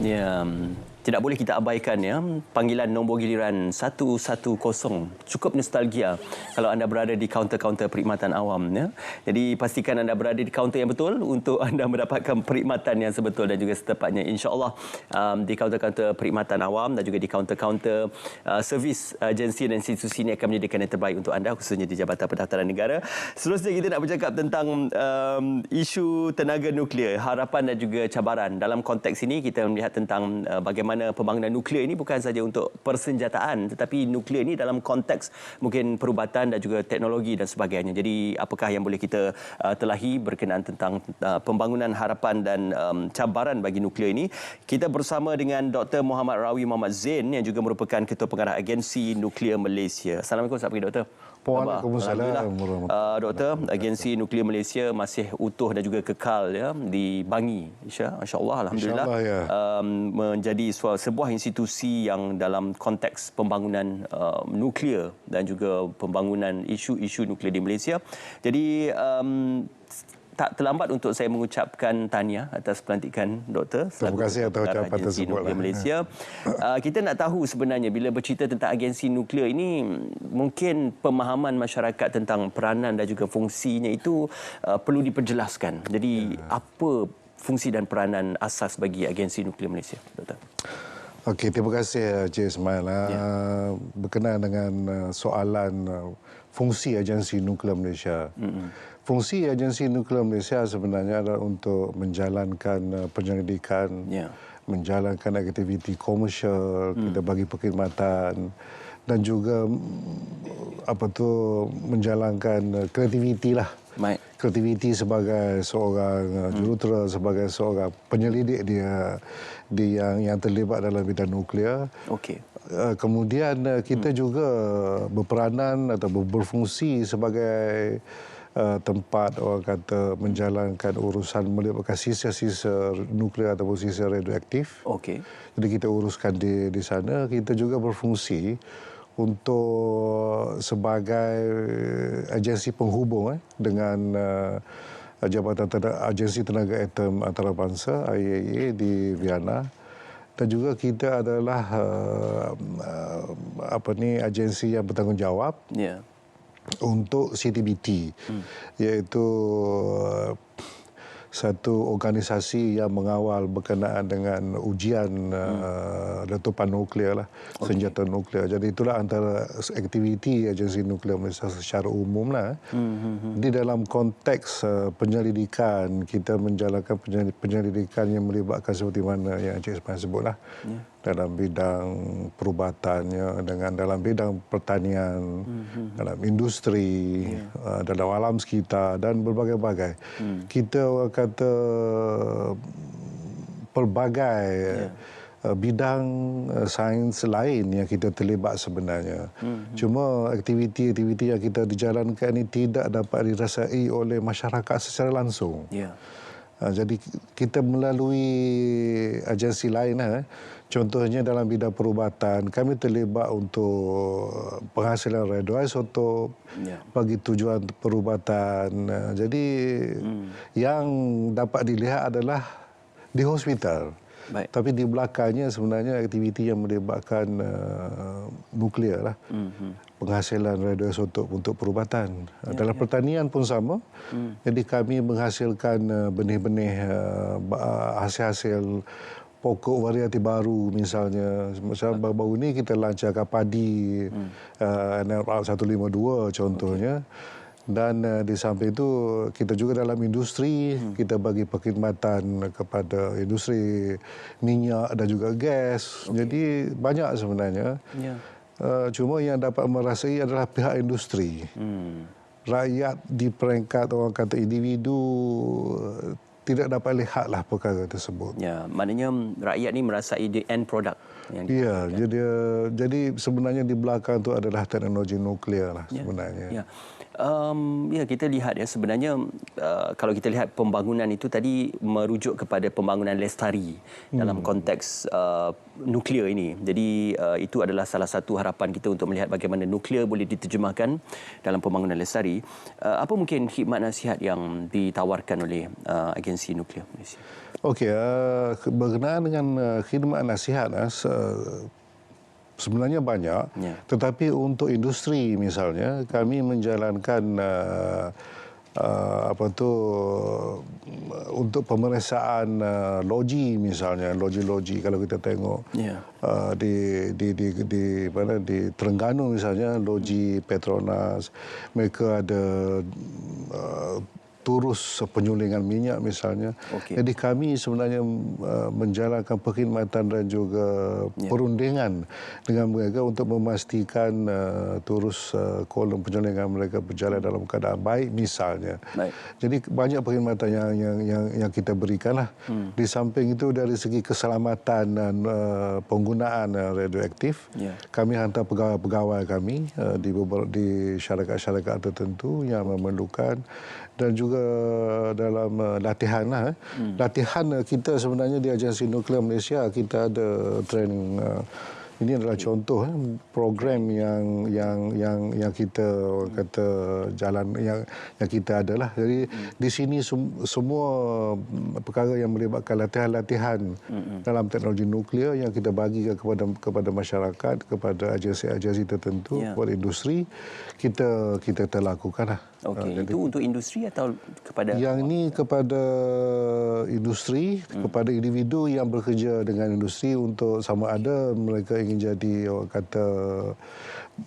Ya, tidak boleh kita abaikan ya. Panggilan nombor giliran 110 cukup nostalgia kalau anda berada di kaunter-kaunter perkhidmatan awam ya. Jadi pastikan anda berada di kaunter yang betul untuk anda mendapatkan perkhidmatan yang sebetul dan juga setepatnya. Insyaallah um, di kaunter-kaunter perkhidmatan awam dan juga di kaunter-kaunter uh, servis agensi dan institusi ini akan menyediakan yang terbaik untuk anda khususnya di Jabatan Pendaftaran Negara. Seterusnya kita nak bercakap tentang um, isu tenaga nuklear harapan dan juga cabaran. Dalam konteks ini kita melihat tentang uh, bagaimana mana pembangunan nuklear ini bukan saja untuk persenjataan tetapi nuklear ini dalam konteks mungkin perubatan dan juga teknologi dan sebagainya. Jadi apakah yang boleh kita uh, telahi berkenaan tentang uh, pembangunan harapan dan um, cabaran bagi nuklear ini? Kita bersama dengan Dr. Muhammad Rawi Muhammad Zain yang juga merupakan Ketua Pengarah Agensi Nuklear Malaysia. Assalamualaikum selamat pagi Doktor. Waalaikumsalam. Uh, doktor, agensi nuklear Malaysia masih utuh dan juga kekal ya di Bangi. Insya, Allah, alhamdulillah. Insya Allah, ya. um, menjadi sebuah institusi yang dalam konteks pembangunan uh, nuklear dan juga pembangunan isu-isu nuklear di Malaysia. Jadi um, tak terlambat untuk saya mengucapkan tahniah atas pelantikan doktor. Terima kasih atas ucapan tersebut. Malaysia. Uh, kita nak tahu sebenarnya bila bercerita tentang agensi nuklear ini mungkin pemahaman masyarakat tentang peranan dan juga fungsinya itu uh, perlu diperjelaskan. Jadi ya. apa fungsi dan peranan asas bagi agensi nuklear Malaysia, doktor? Okey, terima kasih Encik Ismail. Ya. Berkenaan dengan soalan fungsi agensi nuklear Malaysia. Mm-hmm fungsi agensi nuklear Malaysia sebenarnya adalah untuk menjalankan uh, penyelidikan, yeah. menjalankan aktiviti komersial, hmm. kita bagi perkhidmatan dan juga mm, apa tu menjalankan uh, kreativiti lah. Baik. Kreativiti sebagai seorang uh, hmm. jurutera, sebagai seorang penyelidik dia di yang yang terlibat dalam bidang nuklear. Okey. Kemudian kita hmm. juga berperanan atau berfungsi sebagai uh, tempat orang kata menjalankan urusan melibatkan sisa-sisa nuklear atau sisa radioaktif. Okey. Jadi kita uruskan di di sana, kita juga berfungsi untuk sebagai agensi penghubung eh, dengan uh, Jabatan Tenaga, Agensi Tenaga Atom Antarabangsa IAEA di Vienna dan juga kita adalah uh, uh, apa ni agensi yang bertanggungjawab yeah untuk CTBT hmm. iaitu uh, satu organisasi yang mengawal berkenaan dengan ujian hmm. uh, letupan nuklear lah, okay. senjata nuklear. Jadi itulah antara aktiviti agensi nuklear Malaysia secara umum lah. Hmm. hmm, hmm. Di dalam konteks uh, penyelidikan, kita menjalankan penyelidikan yang melibatkan seperti mana yang Encik Ismail sebut lah. Yeah dalam bidang perubatannya dengan dalam bidang pertanian mm-hmm. dalam industri yeah. uh, dalam alam sekitar dan berbagai-bagai mm. kita kata pelbagai yeah. uh, bidang uh, sains lain yang kita terlibat sebenarnya mm-hmm. cuma aktiviti-aktiviti yang kita dijalankan ini tidak dapat dirasai oleh masyarakat secara langsung yeah. uh, jadi kita melalui agensi lain eh, Contohnya dalam bidang perubatan, kami terlibat untuk penghasilan radioisotop ya. bagi tujuan perubatan. Jadi hmm. yang dapat dilihat adalah di hospital. Baik. Tapi di belakangnya sebenarnya aktiviti yang melibatkan uh, nuklear lah. Hmm. Penghasilan radioisotop untuk perubatan. Ya, Dalam ya. pertanian pun sama. Hmm. Jadi kami menghasilkan uh, benih-benih uh, hasil-hasil pokok variati baru misalnya macam baru-baru ini kita lancarkan padi hmm. uh, NLR 152 contohnya okay. dan uh, di samping itu kita juga dalam industri hmm. kita bagi perkhidmatan kepada industri minyak dan juga gas okay. jadi banyak sebenarnya yeah. uh, cuma yang dapat merasai adalah pihak industri hmm. rakyat di peringkat orang kata individu tidak dapat lihatlah perkara tersebut. Ya, maknanya rakyat ni merasai the end product yang Ya, jadi jadi sebenarnya di belakang tu adalah teknologi nuklear lah ya. sebenarnya. Ya. Um, ya kita lihat ya sebenarnya uh, kalau kita lihat pembangunan itu tadi merujuk kepada pembangunan lestari hmm. dalam konteks uh, nuklear ini. Jadi uh, itu adalah salah satu harapan kita untuk melihat bagaimana nuklear boleh diterjemahkan dalam pembangunan lestari. Uh, apa mungkin khidmat nasihat yang ditawarkan oleh uh, agensi nuklear Malaysia? Okey, uh, berkenaan dengan uh, khidmat nasihat uh, sebenarnya banyak ya. tetapi untuk industri misalnya kami menjalankan uh, uh, apa tu untuk pemeriksaan uh, loji misalnya loji-loji kalau kita tengok ya. uh, di di di di mana di Terengganu misalnya loji Petronas mereka ada uh, turus penyulingan minyak misalnya. Okay. Jadi kami sebenarnya uh, menjalankan perkhidmatan dan juga yeah. perundingan dengan mereka untuk memastikan uh, turus uh, kolom penyulingan mereka berjalan dalam keadaan baik misalnya. Baik. Jadi banyak perkhidmatan yang yang yang, yang kita berikanlah. Hmm. Di samping itu dari segi keselamatan dan uh, penggunaan uh, radioaktif, yeah. kami hantar pegawai-pegawai kami uh, di di syarikat-syarikat tertentu yang memerlukan dan juga dalam uh, latihan lah. Eh. Hmm. Latihan uh, kita sebenarnya di Agensi Nuklear Malaysia kita ada training uh, ini adalah contoh eh, program yang yang yang yang kita kata jalan yang yang kita adalah jadi hmm. di sini sem- semua perkara yang melibatkan latihan-latihan hmm. dalam teknologi nuklear yang kita bagi kepada kepada masyarakat kepada agensi-agensi tertentu yeah. kepada industri kita kita telah lakukan lah. Okey, uh, itu untuk industri atau kepada Yang ini kepada industri, hmm. kepada individu yang bekerja dengan industri untuk sama ada mereka ingin jadi orang kata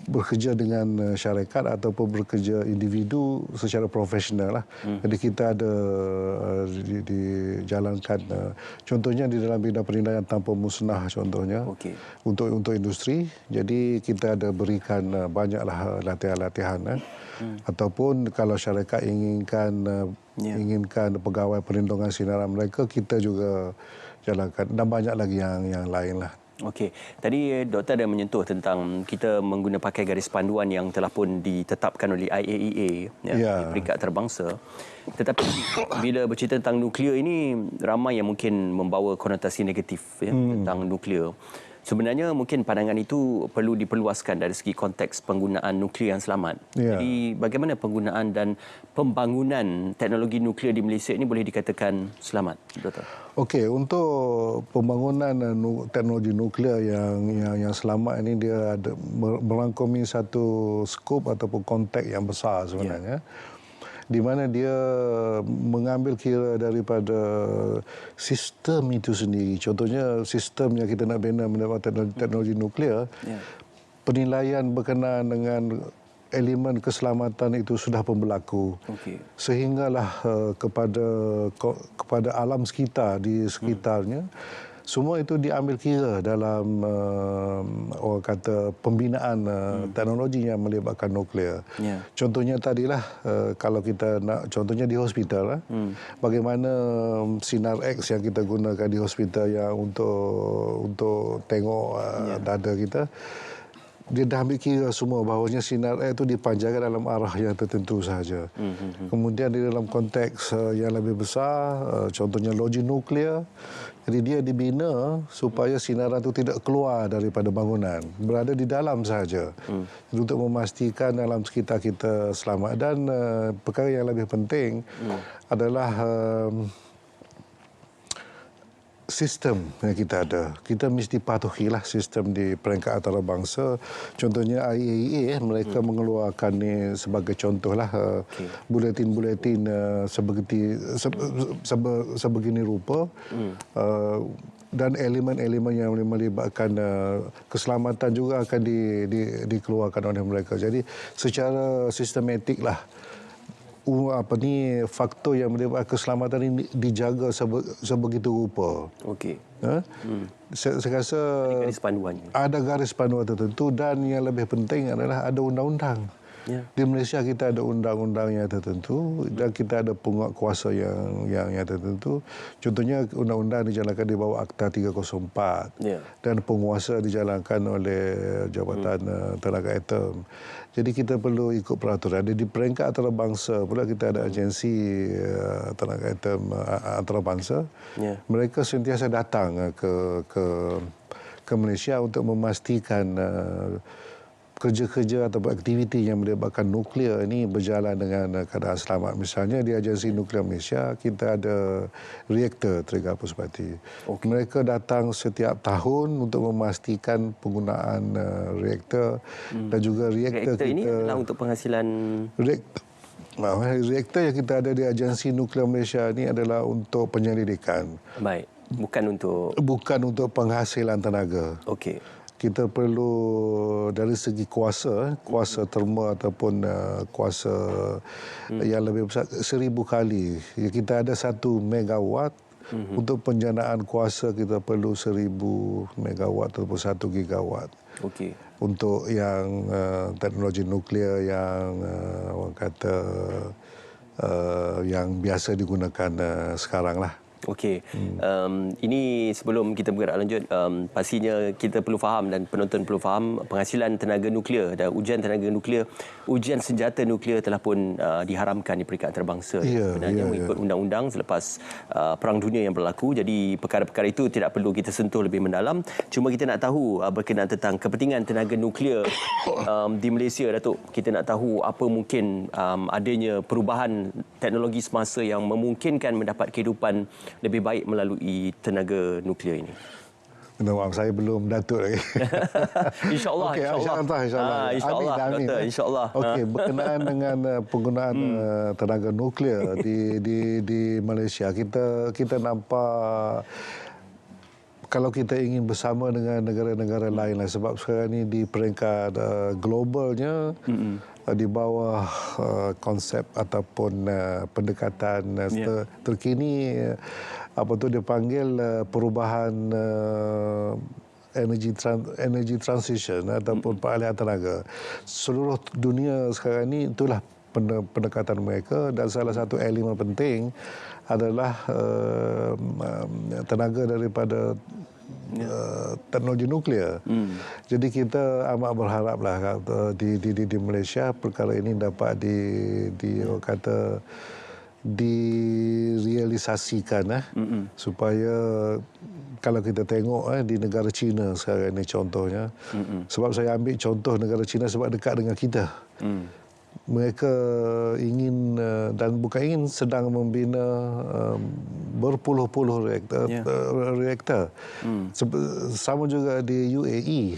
bekerja dengan syarikat ataupun bekerja individu secara profesional lah. Hmm. Jadi kita ada uh, di, dijalankan uh, contohnya di dalam bidang penilaian tanpa musnah contohnya okay. untuk untuk industri. Jadi kita ada berikan banyaklah latihan-latihan eh hmm. ataupun kalau syarikat inginkan yeah. inginkan pegawai perlindungan sinaran mereka kita juga jalankan dan banyak lagi yang yang lain lah. Okey, tadi doktor ada menyentuh tentang kita mengguna pakai garis panduan yang telah pun ditetapkan oleh IAEA ya, yeah. di peringkat terbangsa. Tetapi bila bercerita tentang nuklear ini ramai yang mungkin membawa konotasi negatif ya, hmm. tentang nuklear sebenarnya mungkin pandangan itu perlu diperluaskan dari segi konteks penggunaan nuklear yang selamat. Ya. Jadi bagaimana penggunaan dan pembangunan teknologi nuklear di Malaysia ini boleh dikatakan selamat, Doktor? Okey, untuk pembangunan teknologi nuklear yang yang, yang selamat ini dia ada merangkumi satu skop ataupun konteks yang besar sebenarnya. Ya di mana dia mengambil kira daripada sistem itu sendiri. Contohnya sistem yang kita nak bina mendapat teknologi, teknologi nuklear, yeah. penilaian berkenaan dengan elemen keselamatan itu sudah pun berlaku. Okay. Sehinggalah uh, kepada kepada alam sekitar di sekitarnya hmm semua itu diambil kira dalam uh, orang kata pembinaan uh, hmm. teknologi yang melibatkan nuklear. Yeah. Contohnya tadilah uh, kalau kita nak contohnya di hospital uh, hmm. bagaimana um, sinar X yang kita gunakan di hospital yang untuk untuk tengok uh, yeah. dada kita dia dah ambil kira semua bahawanya sinar air itu dipanjangkan dalam arah yang tertentu sahaja. Mm-hmm. Kemudian di dalam konteks uh, yang lebih besar, uh, contohnya loji nuklear, jadi dia dibina supaya sinaran itu tidak keluar daripada bangunan, berada di dalam sahaja. Mm. Untuk memastikan alam sekitar kita selamat. Dan uh, perkara yang lebih penting mm. adalah... Uh, sistem yang kita ada. Kita mesti patuhilah sistem di peringkat antarabangsa. Contohnya IAEA, eh, mereka hmm. mengeluarkan ni sebagai contohlah okay. buletin-buletin uh, sebegini, se, se, sebegini rupa. Hmm. Uh, dan elemen-elemen yang melibatkan uh, keselamatan juga akan di, di, dikeluarkan oleh mereka. Jadi secara sistematik lah apa ni faktor yang melibatkan keselamatan ini dijaga sebegitu rupa. Okey. Ha? Hmm. Saya, saya rasa ada garis panduan. Ada garis panduan tertentu dan yang lebih penting adalah ada undang-undang. Ya. Di Malaysia kita ada undang-undang yang tertentu dan kita ada penguat kuasa yang yang yang tertentu. Contohnya undang-undang dijalankan di bawah Akta 304 Ya. dan penguasa dijalankan oleh Jabatan hmm. Tenaga Atom. Jadi kita perlu ikut peraturan. Di peringkat antarabangsa pula kita ada agensi uh, tenaga atom uh, antarabangsa. Ya. Mereka sentiasa datang uh, ke ke ke Malaysia untuk memastikan uh, kerja-kerja atau aktiviti yang melibatkan nuklear ini berjalan dengan uh, keadaan selamat. Misalnya di Agensi Nuklear Malaysia kita ada reaktor Tega Puspati. Okay. Mereka datang setiap tahun untuk memastikan penggunaan uh, reaktor hmm. dan juga reaktor, Reaktor kita ini adalah untuk penghasilan reaktor reaktor yang kita ada di Agensi Nuklear Malaysia ini adalah untuk penyelidikan, baik, bukan untuk bukan untuk penghasilan tenaga. okey. Kita perlu dari segi kuasa, kuasa terma ataupun uh, kuasa hmm. yang lebih besar seribu kali. Ya, Kita ada satu megawatt hmm. untuk penjanaan kuasa kita perlu seribu megawatt ataupun satu gigawatt. Okey. untuk yang uh, teknologi nuklear yang uh, orang kata uh, yang biasa digunakan uh, sekarang lah. Okey. Um, ini sebelum kita bergerak lanjut, um, pastinya kita perlu faham dan penonton perlu faham penghasilan tenaga nuklear dan ujian tenaga nuklear, ujian senjata nuklear telah pun uh, diharamkan di peringkat antarabangsa Ya, sebenarnya ya, mengikut undang-undang selepas uh, perang dunia yang berlaku. Jadi perkara-perkara itu tidak perlu kita sentuh lebih mendalam. Cuma kita nak tahu uh, berkenaan tentang kepentingan tenaga nuklear um, di Malaysia Datuk. Kita nak tahu apa mungkin um, adanya perubahan teknologi semasa yang memungkinkan mendapat kehidupan lebih baik melalui tenaga nuklear ini. Minta maaf saya belum datuk lagi. InsyaAllah. Okey, insyaAllah. insyaAllah. Ah, InsyaAllah, Amin, amin, Doktor. eh. InsyaAllah. Okey, berkenaan dengan uh, penggunaan Hmm. uh, tenaga nuklear di di di Malaysia, kita kita nampak kalau kita ingin bersama dengan negara-negara lain lah sebab sekarang ni di peringkat uh, globalnya uh, di bawah uh, konsep ataupun uh, pendekatan uh, Ya. ter- terkini uh, apa tu dipanggil uh, perubahan uh, energy tran- energy transition ataupun peralihan tenaga. Seluruh dunia sekarang ni itulah pende- pendekatan mereka dan salah satu elemen penting adalah uh, tenaga daripada uh, teknologi nuklear. Hmm. Jadi kita amat berharaplah kata, di, di di di Malaysia perkara ini dapat di di orang kata direalisasikan eh mm supaya kalau kita tengok eh di negara China sekarang ini contohnya mm sebab saya ambil contoh negara China sebab dekat dengan kita mm. Mereka ingin uh, dan bukan ingin sedang membina um, berpuluh-puluh reaktor Ya. uh, reaktor mm. sama juga di UAE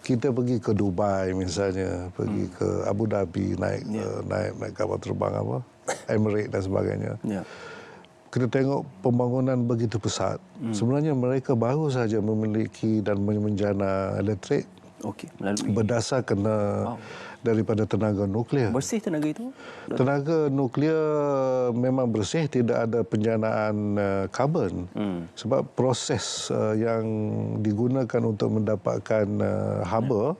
kita pergi ke Dubai misalnya, pergi hmm. ke Abu Dhabi naik yeah. uh, naik naik kapal terbang apa, Emirates dan sebagainya. Ya. Kita tengok pembangunan begitu pesat. Hmm. Sebenarnya mereka baru saja memiliki dan menjana elektrik Okey, melalui berdasarkan wow. Daripada tenaga nuklear. bersih tenaga itu? Tenaga nuklear memang bersih, tidak ada penjanaan uh, karbon. Hmm. Sebab proses uh, yang digunakan untuk mendapatkan uh, haba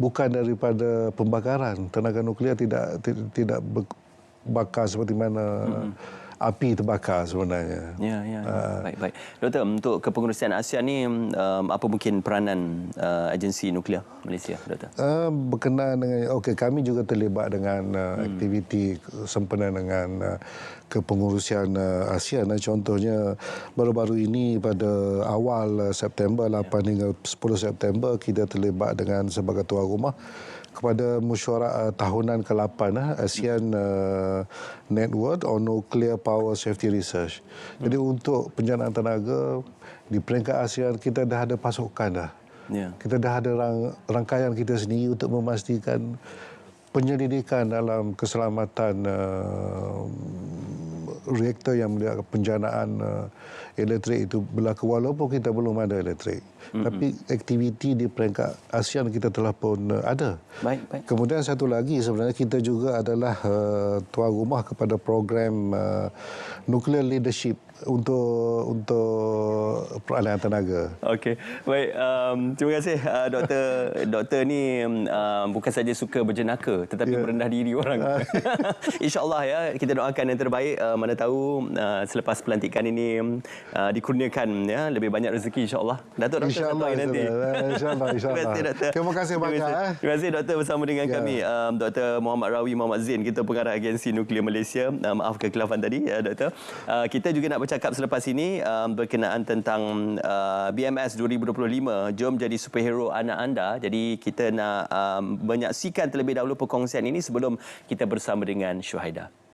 bukan daripada pembakaran. Tenaga nuklear tidak tidak, tidak bakar seperti mana hmm. Api terbakar sebenarnya. Ya, ya. Uh, baik, baik. Doktor, untuk kepengurusan ASEAN ni um, apa mungkin peranan uh, agensi nuklear Malaysia, Doktor? Uh, berkenaan dengan okey kami juga terlibat dengan uh, hmm. aktiviti sempena dengan uh, kepengurusan uh, ASEAN uh, contohnya baru-baru ini pada awal uh, September 8 ya. hingga 10 September kita terlibat dengan sebagai tuan rumah kepada mesyuarat uh, tahunan ke-8 uh, ASEAN uh, Network on Nuclear Power Safety Research. Jadi hmm. untuk penjanaan tenaga di peringkat ASEAN kita dah ada pasukan dah. Yeah. Kita dah ada rang, rangkaian kita sendiri untuk memastikan penyelidikan dalam keselamatan uh, reaktor yang melihat penjanaan uh, elektrik itu berlaku walaupun kita belum ada elektrik. Mm-hmm. Tapi aktiviti di peringkat ASEAN kita telah pun uh, ada. Baik, baik. Kemudian satu lagi sebenarnya kita juga adalah uh, tuan rumah kepada program uh, Nuclear Leadership untuk untuk peralihan tenaga. Okey, baik. Um, terima kasih uh, doktor. doktor ni um, bukan saja suka berjenaka tetapi yeah. merendah diri orang. InsyaAllah ya, kita doakan yang terbaik. Uh, mana tahu uh, selepas pelantikan ini uh, dikurniakan ya lebih banyak rezeki insyaAllah. Datuk doktor InsyaAllah, satu hari nanti. InsyaAllah, insyaAllah. Terima kasih doktor. Terima kasih banyak. Terima kasih, eh. Terima kasih doktor bersama dengan Ya. kami. Um, Dr. Muhammad Rawi Muhammad Zain, kita pengarah agensi nuklear Malaysia. Uh, maaf kekhilafan tadi ya doktor. Uh, kita juga nak bercakap selepas ini um, berkenaan tentang uh, BMS 2025. Jom jadi superhero anak anda. Jadi kita nak um, menyaksikan terlebih dahulu perkongsian ini sebelum kita bersama dengan Syuhaida.